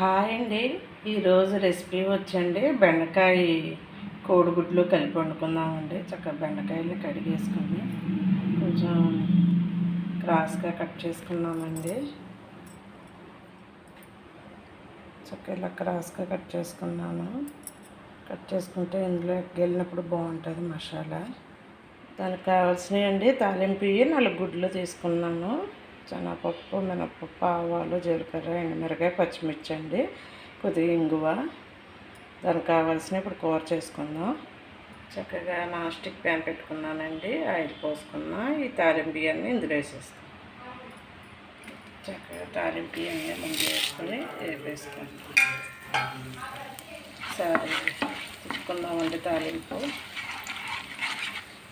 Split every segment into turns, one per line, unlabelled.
Hi అండి. ఈరోజు recipe వచ్చండి. బెండకాయ కోడిగుడ్లు కలిపి వండుకుందామండి. చక్కగా బెండకాయలు కడిగేసుకొని కొంచెం క్రాస్గా కట్ చేసుకున్నామండి. చక్కగా ఇలా క్రాస్గా కట్ చేసుకున్నాను. కట్ చేసుకుంటే ఇందులో వెళ్ళినప్పుడు బాగుంటుంది మసాలా. దానికి కావాల్సినవి అండి. తాలింపు నాలుగు గుడ్లు తీసుకున్నాను. శనగపప్పు మినపప్పు ఆవాలు జీలకర్ర ఎండుమిరకాయ పచ్చిమిర్చి అండి కొద్దిగా ఇంగువ. దానికి కావాల్సిన ఇప్పుడు కూర చేసుకుందాం. చక్కగా నాన్ స్టిక్ ప్యాన్ పెట్టుకున్నానండి. ఆయిల్ పోసుకున్నా. ఈ తాలింపు బియ్యాన్ని ఇందులో వేసేస్తాం. చక్కగా తాలింపు బియ్యాన్ని ముందు వేసుకొని వేపేసుకుంటాం సరే తిప్పుకుందామండి తాలింపు.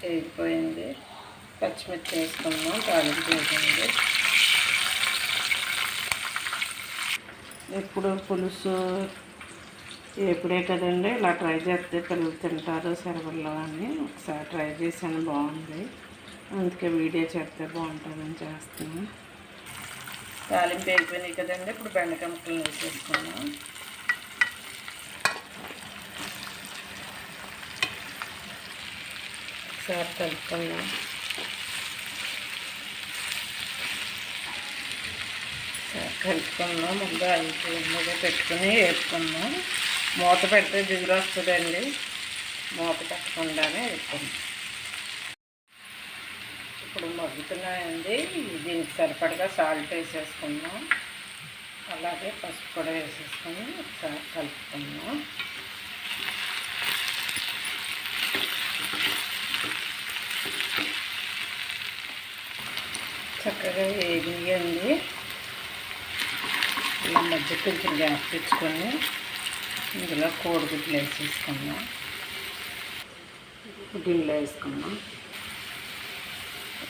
వేగిపోయింది. పచ్చిమిర్చి వేసుకున్నాం తాలింపు వేసింది ఎప్పుడు పులుసు ఎప్పుడే కదండి? ఇలా ట్రై చేస్తే పిల్లలు తింటారు సెలవుల్లో అని. ఒకసారి ట్రై చేశాను బాగుంది. అందుకే వీడియో చేస్తే బాగుంటుందని చేస్తున్నాను. తాలింపు అయిపోయినాయి కదండి ఇప్పుడు బెండకాయ ముక్కలు వేసేసుకున్నాం ఒకసారి కలుపుకున్నాం కలుపుకున్నాం ముందు ఐదు మీద పెట్టుకుని వేసుకున్నాం మూత పెడితే దిగులు వస్తుందండి. మూత పెట్టకుండానే వేసుకున్నాం ఇప్పుడు మగ్గుతున్నాయండి. దీనికి సరిపడగా సాల్ట్ వేసేసుకున్నాం అలాగే పసుపు కూడా వేసేసుకొని ఒకసారి కలుపుకున్నాం చక్కగా వేగియండి ఇలా మధ్య కొంచెం గ్యాస్ తెచ్చుకొని ఇందులో కోడిగుడ్లు వేసేసుకున్నాం గిన్నెలో వేసుకున్నాం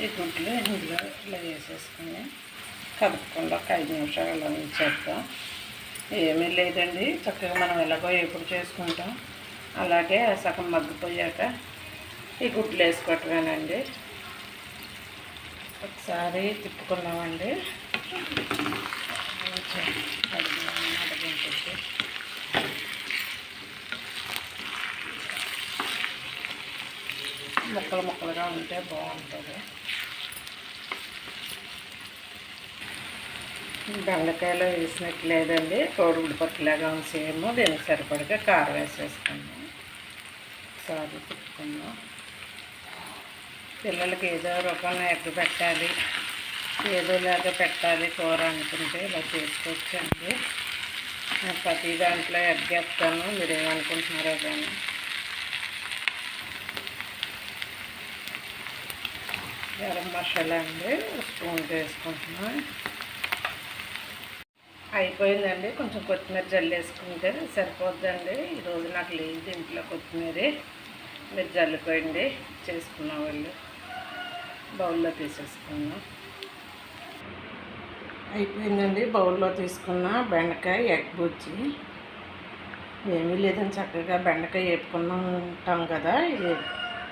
ఈ గుడ్లు ఇందులో ఇలా వేసేసుకుని కలుపుకుండా ఒక ఐదు నిమిషాలు అలా ఉంచేద్దాం. ఏమీ లేదండి. చక్కగా మనం ఎలాగో ఎప్పుడు చేసుకుంటాం. అలాగే సగం మగ్గిపోయాక ఈ గుడ్లు వేసుకోవటమేనండి. ఒకసారి తిప్పుకున్నామండి ముక్కలు ముక్కలుగా ఉంటే బాగుంటుంది. బెండకాయలు వేసినట్టు లేదండి కోడిగుడి పట్టులాగా సేమ్ దీనికి సరిపడగా కారం వేసేసుకున్నాం ఒకసారి పెట్టుకున్నాం పిల్లలకి ఏదో రూపంలో ఎక్కడ పెట్టాలి. ఏదోలాగా పెట్టాలి కూర అనుకుంటే ఇలా చేసుకోవచ్చండి ప్రతి దాంట్లో ఎగ్ వేస్తాను మీరు ఏమనుకుంటున్నారో కానీ. గరం మసాలా అండి స్పూన్ వేసుకుంటున్నాను అయిపోయిందండి. కొంచెం కొత్తిమీర జల్లేసుకుంటే సరిపోద్దండి. ఈరోజు నాకు లేదు ఇంట్లో కొత్తిమీర. మీరు జల్లుకోండి చేసుకున్న వాళ్ళు బౌల్లో తీసేసుకున్నాం అయిపోయిందండి. బౌల్లో తీసుకున్న బెండకాయ ఎగ్ బుజ్జి. ఏమీ లేదని చక్కగా బెండకాయ వేపుకున్నాం ఉంటాం కదా.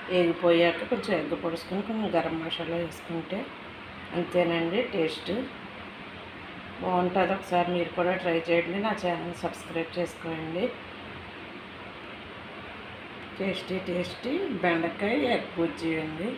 వేగిపోయాక కొంచెం ఎగ్ పొడుచుకొని కొంచెం గరం మసాలా వేసుకుంటే అంతేనండి టేస్ట్. బాగుంటుంది. ఒకసారి మీరు కూడా ట్రై చేయండి. నా ఛానల్ సబ్స్క్రైబ్ చేసుకోండి. టేస్టీ టేస్టీ బెండకాయ ఎగ్ బుజ్జి అండి.